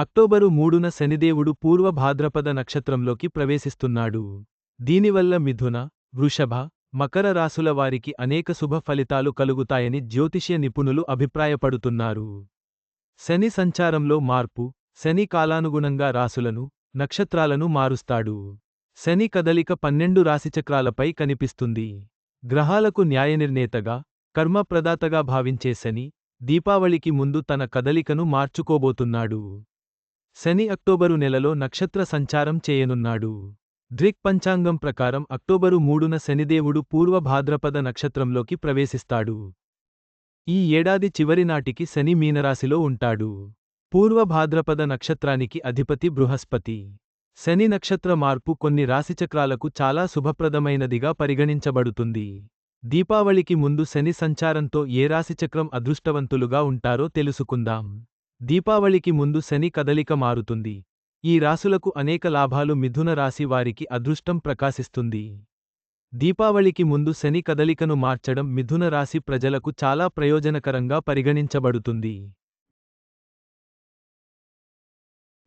October మూడున శనిదేవుడు పూర్వ భాద్రపద నక్షత్రంలోకి ప్రవేశిస్తున్నాడు. దీనివల్ల మిథున వృషభ మకర రాసుల వారికి అనేక శుభ ఫలితాలు కలుగుతాయని జ్యోతిష్య నిపుణులు అభిప్రాయపడుతున్నారు. శని సంచారంలో మార్పు శని కాలానుగుణంగా రాసులను నక్షత్రాలను మారుస్తాడు. శని కదలిక పన్నెండు రాశిచక్రాలపై కనిపిస్తుంది. గ్రహాలకు న్యాయనిర్ణేతగా కర్మప్రదాతగా భావించే శని దీపావళికి ముందు తన కదలికను మార్చుకోబోతున్నాడు. శని అక్టోబరు నెలలో నక్షత్ర సంచారం చేయనున్నాడు. ద్రిక్ పంచాంగం ప్రకారం అక్టోబరు మూడున శనిదేవుడు పూర్వ భాద్రపద నక్షత్రంలోకి ప్రవేశిస్తాడు. ఈ ఏడాది చివరి నాటికి శని మీనరాశిలో ఉంటాడు. పూర్వ భాద్రపద నక్షత్రానికి అధిపతి బృహస్పతి. శని నక్షత్ర మార్పు కొన్ని రాశిచక్రాలకు చాలా శుభప్రదమైనదిగా పరిగణించబడుతుంది. దీపావళికి ముందు శని సంచారంతో ఏ రాశిచక్రం అదృష్టవంతులుగా ఉంటారో తెలుసుకుందాం. దీపావళికి ముందు శని కదలిక మారుతుంది. ఈ రాసులకు అనేక లాభాలు మిథున రాశి వారికి అదృష్టం ప్రకాశిస్తుంది. దీపావళికి ముందు శని కదలికను మార్చడం మిథున రాశి ప్రజలకు చాలా ప్రయోజనకరంగా పరిగణించబడుతుంది.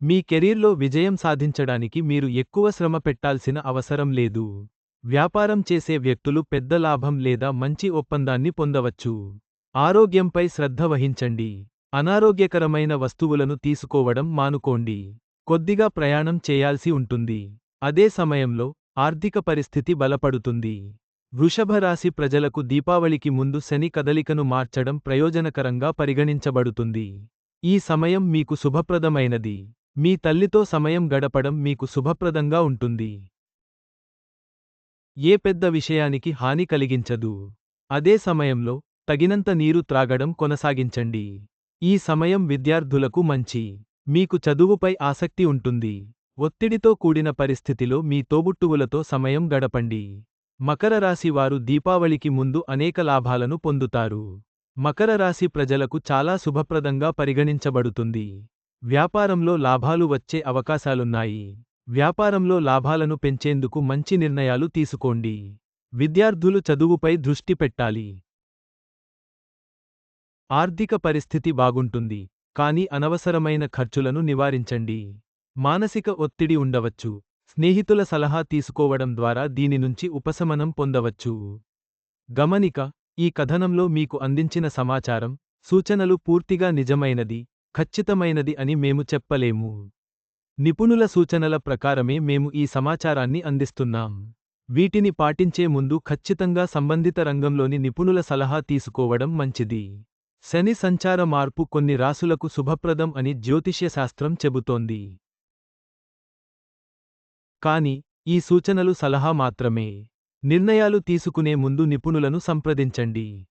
మీ కెరీర్లో విజయం సాధించడానికి మీరు ఎక్కువ శ్రమ పెట్టాల్సిన అవసరం లేదు. వ్యాపారం చేసే వ్యక్తులు పెద్ద లాభం లేదా మంచి ఒప్పందాన్ని పొందవచ్చు. ఆరోగ్యంపై శ్రద్ధ వహించండి. అనారోగ్యకరమైన వస్తువులను తీసుకోవడం మానుకోండి. కొద్దిగా ప్రయాణం చేయాల్సి ఉంటుంది. అదే సమయంలో ఆర్థిక పరిస్థితి బలపడుతుంది. వృషభరాశి ప్రజలకు దీపావళికి ముందు శని కదలికను మార్చడం ప్రయోజనకరంగా పరిగణించబడుతుంది. ఈ సమయం మీకు శుభప్రదమైనది. మీ తల్లితో సమయం గడపడం మీకు శుభప్రదంగా ఉంటుంది. ఏ పెద్ద విషయానికి హాని కలిగించదు. అదే సమయంలో తగినంత నీరు త్రాగడం కొనసాగించండి. ఈ సమయం విద్యార్థులకు మంచి. మీకు చదువుపై ఆసక్తి ఉంటుంది. ఒత్తిడితో కూడిన పరిస్థితిలో మీ తోబుట్టువులతో సమయం గడపండి. మకర రాశి వారు దీపావళికి ముందు అనేక లాభాలను పొందుతారు. మకర రాశి ప్రజలకు చాలా శుభప్రదంగా పరిగణించబడుతుంది. వ్యాపారంలో లాభాలు వచ్చే అవకాశాలున్నాయి. వ్యాపారంలో లాభాలను పెంచేందుకు మంచి నిర్ణయాలు తీసుకోండి. విద్యార్థులు చదువుపై దృష్టి పెట్టాలి. ఆర్థిక పరిస్థితి బాగుంటుంది కానీ అనవసరమైన ఖర్చులను నివారించండి. మానసిక ఒత్తిడి ఉండవచ్చు. స్నేహితుల సలహా తీసుకోవడం ద్వారా దీని నుంచి ఉపశమనం పొందవచ్చు. గమనిక ఈ కథనంలో మీకు అందించిన సమాచారం సూచనలు పూర్తిగా నిజమైనది ఖచ్చితమైనది అని మేము చెప్పలేము. నిపుణుల సూచనల ప్రకారమే మేము ఈ సమాచారాన్ని అందిస్తున్నాం. వీటిని పాటించే ముందు ఖచ్చితంగా సంబంధిత రంగంలోని నిపుణుల సలహా తీసుకోవడం మంచిది. శని సంచార మార్పు కొన్ని రాసులకు శుభప్రదం అని జ్యోతిష్యశాస్త్రం చెబుతోంది. కాని ఈ సూచనలు సలహా మాత్రమే. నిర్ణయాలు తీసుకునే ముందు నిపుణులను సంప్రదించండి.